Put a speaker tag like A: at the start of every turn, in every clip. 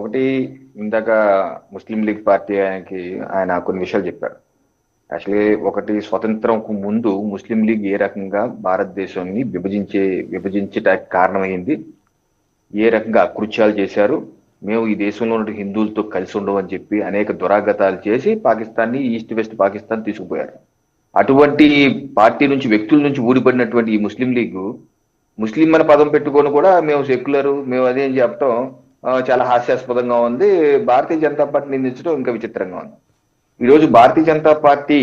A: ఒకటి ఇందాక ముస్లిం league party ఆయనకి ఆయన కొన్ని విషయాలు చెప్పారు. యాక్చువల్లీ ఒకటి స్వతంత్రంకు ముందు ముస్లిం లీగ్ ఏ రకంగా భారతదేశాన్ని విభజించే విభజించడానికి కారణమైంది ఏ రకంగా అకృత్యాలు చేశారు మేము ఈ దేశంలో ఉన్న హిందువులతో కలిసి ఉండమని చెప్పి అనేక దురాగతాలు చేసి పాకిస్తాన్ని ఈస్ట్ వెస్ట్ పాకిస్తాన్ తీసుకుపోయారు. అటువంటి పార్టీ నుంచి వ్యక్తుల నుంచి ఊడిపడినటువంటి ఈ ముస్లిం లీగ్ ముస్లిం అనే పదం పెట్టుకొని కూడా మేము సెక్యులర్ మేము అదే అని చెప్పడం చాలా హాస్యాస్పదంగా ఉంది. భారతీయ జనతా పార్టీ నిందించడం ఇంకా విచిత్రంగా ఉంది. ఈరోజు భారతీయ జనతా పార్టీ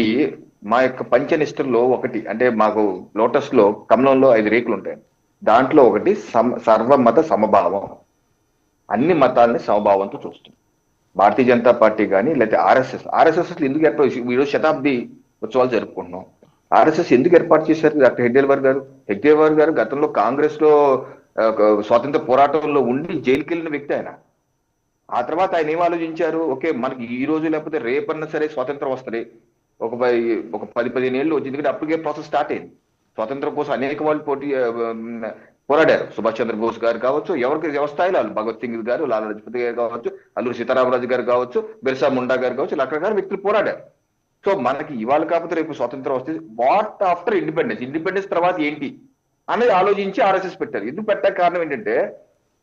A: మా యొక్క పంచనిష్టల్లో ఒకటి అంటే మాకు లోటస్లో కమలంలో ఐదు రేకులు ఉంటాయి. దాంట్లో ఒకటి సమ సర్వమత సమభావం. అన్ని మతాలని సమభావంతో చూస్తుంది. భారతీయ జనతా పార్టీ కానీ లేకపోతే ఆర్ఎస్ఎస్ ఆర్ఎస్ఎస్ ఎందుకు ఏర్పాటు ఈరోజు శతాబ్ది ఉత్సవాలు జరుపుకుంటున్నాం. ఆర్ఎస్ఎస్ ఎందుకు ఏర్పాటు చేశారు డాక్టర్ హెడ్డేల్వర్ గారు? హెడ్డేల్వర్ గారు గతంలో కాంగ్రెస్లో స్వాతంత్ర పోరాటంలో ఉండి జైలుకి వెళ్ళిన వ్యక్తి ఆయన. ఆ తర్వాత ఆయన ఏం ఆలోచించారు? ఓకే మనకి ఈ రోజు లేకపోతే రేపన్నా సరే స్వాతంత్రం వస్తుంది. ఒక పది- ఒక పది పదిహేను ఏళ్ళు వచ్చింది ఎందుకంటే అప్పటికే ప్రాసెస్ స్టార్ట్ అయింది. స్వాతంత్రం కోసం అనేక వాళ్ళు పోటీ పోరాడారు. సుభాష్ చంద్రబోస్ గారు కావచ్చు ఎవరికి వ్యవస్థాయిలో వాళ్ళు భగత్ సింగ్ గారు లాలా లజపతి గారు కావచ్చు అల్లూరి సీతారామరాజు గారు కావచ్చు బిర్సా ముండా గారు కావచ్చు రకరకాల వ్యక్తులు పోరాడారు. సో మనకి ఇవాళ కాకపోతే రేపు స్వాతంత్రం వస్తే వాట్ ఆఫ్టర్ ఇండిపెండెన్స్? ఇండిపెండెన్స్ తర్వాత ఏంటి? అనేది ఆలోచించి ఆర్ఎస్ఎస్ పెట్టారు. ఎందుకు పెట్ట కారణం ఏంటంటే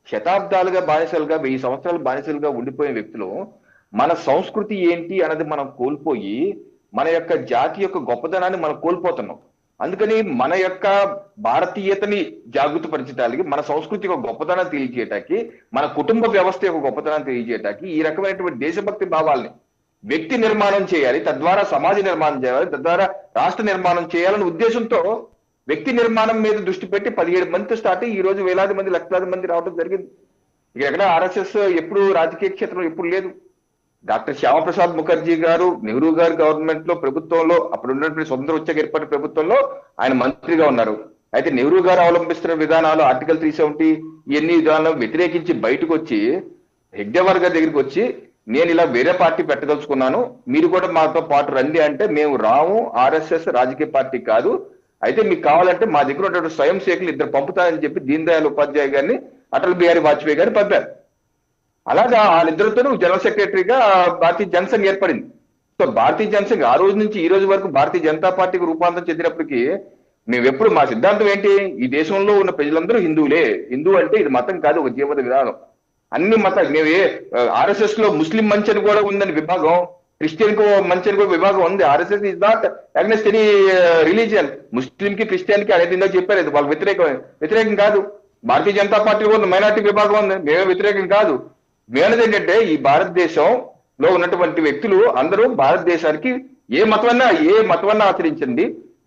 A: శతాబ్దాలుగా బానిసలుగా వెయ్యి సంవత్సరాలు బానిసలుగా ఉండిపోయిన వ్యక్తులు మన సంస్కృతి ఏంటి అన్నది మనం కోల్పోయి మన యొక్క జాతి యొక్క గొప్పదనాన్ని మనం కోల్పోతున్నాం. అందుకని మన యొక్క భారతీయతని జాగృతపరచడానికి మన సంస్కృతి యొక్క గొప్పతనాన్ని తెలియజేయటానికి మన కుటుంబ వ్యవస్థ యొక్క గొప్పతనాన్ని తెలియజేయటానికి ఈ రకమైనటువంటి దేశభక్తి భావాల్ని వ్యక్తి నిర్మాణం చేయాలి తద్వారా సమాజ నిర్మాణం చేయాలి తద్వారా రాష్ట్ర నిర్మాణం చేయాలనే ఉద్దేశంతో వ్యక్తి నిర్మాణం మీద దృష్టి పెట్టి పదిహేడు మందితో స్టార్ట్ అయ్యి ఈ రోజు వేలాది మంది లక్షలాది మంది రావడం జరిగింది. ఇక ఎక్కడ ఆర్ఎస్ఎస్ ఎప్పుడు రాజకీయ క్షేత్రంలో ఎప్పుడు లేదు. డాక్టర్ శ్యామప్రసాద్ ముఖర్జీ గారు నెహ్రూ గారు గవర్నమెంట్లో ప్రభుత్వంలో అప్పుడు ఉన్నటువంటి స్వతంత్ర వచ్చాక ఏర్పడిన ప్రభుత్వంలో ఆయన మంత్రిగా ఉన్నారు. అయితే నెహ్రూ గారు అవలంబిస్తున్న విధానాలు ఆర్టికల్ త్రీ సెవెంటీ ఇవన్నీ విధానాలు వ్యతిరేకించి బయటకు వచ్చి హెగ్డేవర్ గారి దగ్గరికి వచ్చి నేను ఇలా వేరే పార్టీ పెట్టదలుచుకున్నాను. మీరు కూడా మాతో పాటు రండి అంటే మేము రాము ఆర్ఎస్ఎస్ రాజకీయ పార్టీ కాదు. అయితే మీకు కావాలంటే మా దగ్గర ఉన్నటువంటి స్వయం సేవకులు ఇద్దరు పంపుతారని చెప్పి దీన్ దయాళ్ ఉపాధ్యాయ గారిని అటల్ బిహారీ వాజ్పేయి గారిని పంపారు. అలాగా వాళ్ళిద్దరితో జనరల్ సెక్రటరీగా భారతీయ జనసంఘ్ ఏర్పడింది. సో భారతీయ జనసంఘ్ ఆ రోజు నుంచి ఈ రోజు వరకు భారతీయ జనతా పార్టీకి రూపాంతరం చెందినప్పటికీ మేము ఎప్పుడు మా సిద్ధాంతం ఏంటి? ఈ దేశంలో ఉన్న ప్రజలందరూ హిందువులే. హిందువు అంటే ఇది మతం కాదు ఒక జీవన విధానం. అన్ని మతాలు మేము ఆర్ఎస్ఎస్లో ముస్లిం మంచి అని కూడా ఉందని విభాగం క్రిస్టియన్కు మంచి విభాగం ఉంది RSS is not against any religion uh, ముస్లిం కి క్రిస్టియన్కి అనేది ఇందో చెప్పారు ఇది వాళ్ళు వ్యతిరేకం వ్యతిరేకం కాదు. భారతీయ జనతా పార్టీ కూడా మైనార్టీ విభాగం ఉంది. మేమే వ్యతిరేకం కాదు. మేనది ఏంటంటే ఈ భారతదేశంలో ఉన్నటువంటి వ్యక్తులు అందరూ భారతదేశానికి ఏ మతమన్నా ఏ మతమన్నా ఆచరించండి.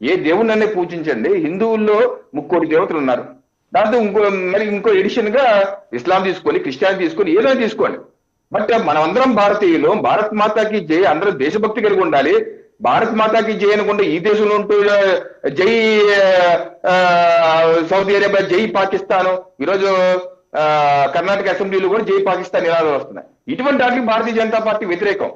A: ఏ దేవుణ్ణి పూజించండి. హిందువుల్లో ముక్కోటి దేవతలు ఉన్నారు. దాంతో ఇంకో మరి ఇంకో ఎడిషన్గా ఇస్లాం తీసుకొని క్రిస్టియానిటీ తీసుకొని ఏదైనా తీసుకోండి. బట్ మనమందరం భారతీయులు భారత్ మాతాకి జై అందరూ దేశభక్తి కలిగి ఉండాలి. భారత్ మాతాకి జై అనుకుంటే ఈ దేశంలో ఉంటూ జై ఆ, సౌదీ అరేబియా జై పాకిస్తాన్. ఈరోజు ఆ, కర్ణాటక అసెంబ్లీలో కూడా జై పాకిస్తాన్ నినాదాలు వస్తున్నాయి. ఇటువంటి వాటికి భారతీయ జనతా పార్టీ వ్యతిరేకం.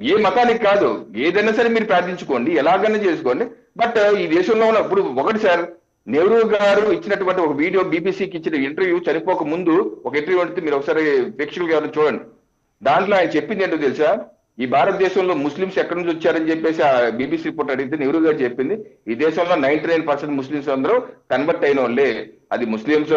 A: ఏ మతానికి కాదు ఏదైనా సరే మీరు ప్రార్థించుకోండి ఎలాగైనా చేసుకోండి. బట్ ఈ దేశంలో ఉన్న ఇప్పుడు ఒకటి సార్ నెహ్రూ గారు ఇచ్చినటువంటి ఒక వీడియో బీబీసీకి ఇచ్చిన ఇంటర్వ్యూ చనిపోక ముందు ఒక ఇంటర్వ్యూ అంటే మీరు ఒకసారి ప్రేక్షకులు గారు చూడండి. దాంట్లో ఆయన చెప్పింది ఏంటో తెలుసా? ఈ భారతదేశంలో ముస్లింస్ ఎక్కడి నుంచి వచ్చారని చెప్పేసి ఆ బీబీసీ రిపోర్ట్ అడిగితే నెహ్రూ గారు చెప్పింది ఈ దేశంలో నైన్టీ నైన్ పర్సెంట్ ముస్లింస్ అందరూ కన్వర్ట్ అయిన వాళ్ళే. అది ముస్లింస్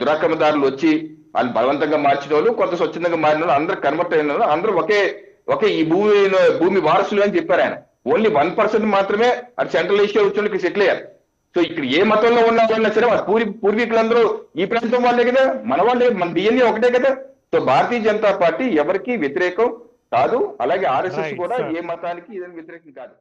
A: దురాక్రమదారులు వచ్చి వాళ్ళు బలవంతంగా మార్చిన వాళ్ళు కొంత స్వచ్ఛందంగా మారిన వాళ్ళు అందరూ కన్వర్ట్ అయిన వాళ్ళు అందరూ ఒకే ఒకే ఈ భూమి భూమి వారసులు అని చెప్పారు ఆయన. ఓన్లీ వన్ పర్సెంట్ మాత్రమే అటు సెంట్రల్ ఏషియా వచ్చిన సెటిల్ అయ్యారు. సో ఇక్కడ ఏ మతంలో ఉన్న వాళ్ళైనా సరే వాళ్ళ పూర్వీ పూర్వీకులందరూ ఈ ప్రాంతం వాళ్ళే కదా? మన వాళ్ళే మన డిఎన్ఏ ఒకటే కదా? సో భారతీయ జనతా పార్టీ ఎవరికి వ్యతిరేకం కాదు. అలాగే ఆర్ఎస్ఎస్ కూడా. ఏ మతానికి ఏదైనా వ్యతిరేకం కాదు.